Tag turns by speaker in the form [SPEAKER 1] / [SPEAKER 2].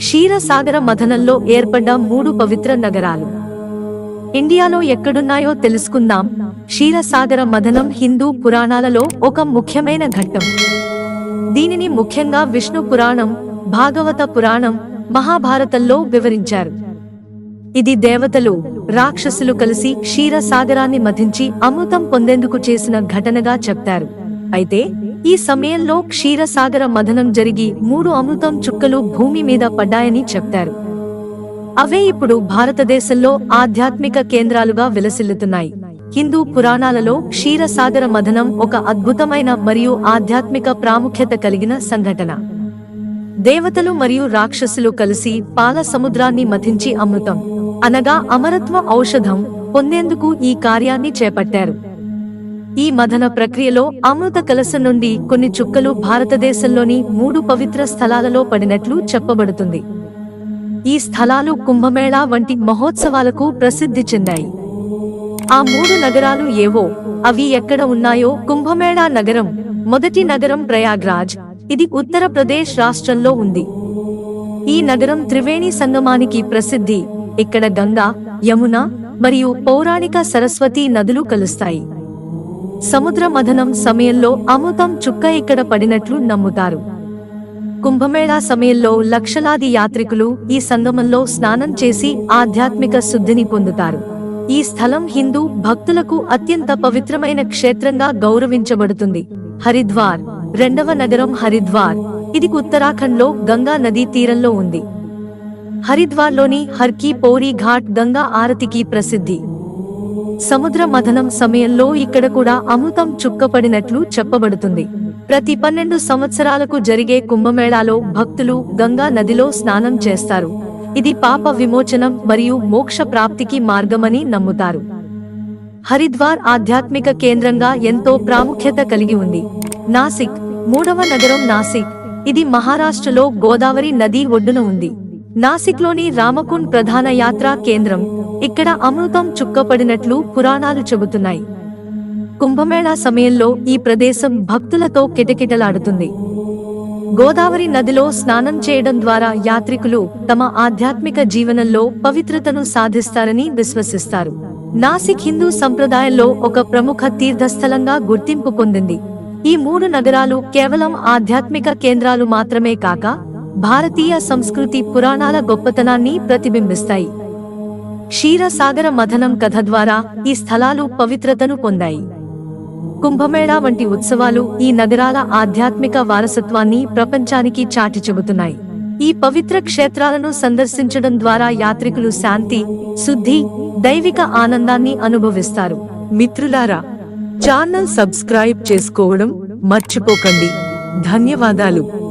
[SPEAKER 1] క్షీరసాగర మథనంలో ఏర్పడ్డ మూడు పవిత్ర నగరాలు. ఇండియాలో ఎక్కడున్నాయో తెలుసుకుందాం. క్షీరసాగర మథనం హిందూ పురాణాలలో ఒక ముఖ్యమైన ఘట్టం. దీనిని ముఖ్యంగా విష్ణు పురాణం భాగవత పురాణం మహాభారతంలో వివరించారు. ఇది దేవతలు రాక్షసులు కలిసి క్షీరసాగరాన్ని మధించి అమృతం పొందేందుకు చేసిన ఘటనగా చెప్తారు. అయితే ఈ సమయంలో క్షీరసాగర మథనం జరిగి మూడు అమృతం చుక్కలు భూమి మీద పడ్డాయని చెప్తారు. అవే ఇప్పుడు భారతదేశంలో ఆధ్యాత్మిక కేంద్రాలుగా విలసిల్లుతున్నాయి. హిందూ పురాణాలలో క్షీరసాగర మథనం ఒక అద్భుతమైన మరియు ఆధ్యాత్మిక ప్రాముఖ్యత కలిగిన సంఘటన. దేవతలు మరియు రాక్షసులు కలిసి పాల సముద్రాన్ని మథించి అమృతం. అనగా అమరత్వ ఔషధం పొందేందుకు ఈ కార్యాన్ని చేపట్టారు. ఈ మథన ప్రక్రియలో అమృత కలశం నుండి కొన్ని చుక్కలు భారతదేశంలోని మూడు పవిత్ర స్థలాలలో పడినట్లు చెప్పబడుతుంది. ఈ స్థలాలు కుంభమేళా వంటి మహోత్సవాలకు ప్రసిద్ధి చెందాయి. ఆ మూడు నగరాలు ఏవో? అవి ఎక్కడ ఉన్నాయో? కుంభమేళా నగరం మొదటి నగరం ప్రయాగ్రాజ్. ఇది ఉత్తరప్రదేశ్ రాష్ట్రంలో ఉంది. ఈ నగరం త్రివేణి సంగమానికి ప్రసిద్ధి. ఇక్కడ గంగా యమున మరియు పౌరాణిక సరస్వతి నదులు కలుస్తాయి. సముద్ర మథనం సమయంలో అమృతం చుక్క ఇక్కడ పడినట్లు నమ్ముతారు. కుంభమేళా సమయంలో లక్షలాది యాత్రికులు ఈ సంగమంలో స్నానం చేసి ఆధ్యాత్మిక శుద్ధిని పొందుతారు. ఈ స్థలం హిందూ భక్తులకు అత్యంత పవిత్రమైన క్షేత్రంగా గౌరవించబడుతుంది. హరిద్వార్ రెండవ నగరం హరిద్వార్ ఇది ఉత్తరాఖండ్లో గంగా నదీ తీరంలో ఉంది. హరిద్వార్లోని హర్కీ పౌరి ఘాట్ గంగా ఆరతికి ప్రసిద్ధి. సముద్ర మథనం సమయంలో ఇక్కడ కూడా అమృతం చుక్కపడినట్లు చెప్పబడుతుంది. ప్రతి పన్నెండు సంవత్సరాలకు జరిగే కుంభమేళాలో భక్తులు గంగా నదిలో స్నానం చేస్తారు. ఇది పాప విమోచనం మరియు మోక్ష ప్రాప్తికి మార్గమని నమ్ముతారు. హరిద్వార్ ఆధ్యాత్మిక కేంద్రంగా ఎంతో ప్రాముఖ్యత కలిగి ఉంది. నాసిక్ మూడవ నగరం నాసిక్. ఇది మహారాష్ట్రలో గోదావరి నది ఒడ్డున ఉంది. నాసిక్లోని రామకుండ్ ప్రధాన యాత్రా కేంద్రం. ఇక్కడ అమృతం చుక్కపడినట్లు పురాణాలు చెబుతున్నాయి. కుంభమేళా సమయంలో ఈ ప్రదేశం భక్తులతో కిటకిటలాడుతుంది. గోదావరి నదిలో స్నానం చేయడం ద్వారా యాత్రికులు తమ ఆధ్యాత్మిక జీవనంలో పవిత్రతను సాధిస్తారని విశ్వసిస్తారు. నాసిక్ హిందూ సంప్రదాయంలో ఒక ప్రముఖ తీర్థస్థలంగా గుర్తింపు పొందింది. ఈ మూడు నగరాలు కేవలం ఆధ్యాత్మిక కేంద్రాలు మాత్రమే కాక భారతీయ సంస్కృతి పురాణాల గొప్పతనాన్ని ప్రతిబింబిస్తాయి. క్షీరసాగర మథనం కథ ద్వారా ఈ స్థలాలు పవిత్రతను పొందాయి. కుంభమేళా వంటి ఉత్సవాలు ఈ నగరాల ఆధ్యాత్మిక వారసత్వాన్ని ప్రపంచానికి చాటి చెబుతున్నాయి. ఈ పవిత్ర క్షేత్రాలను సందర్శించడం ద్వారా యాత్రికులు శాంతి శుద్ధి దైవిక ఆనందాన్ని అనుభవిస్తారు.
[SPEAKER 2] మిత్రులారా ఛానల్ సబ్స్క్రైబ్ చేసుకోవడం మర్చిపోకండి. ధన్యవాదాలు.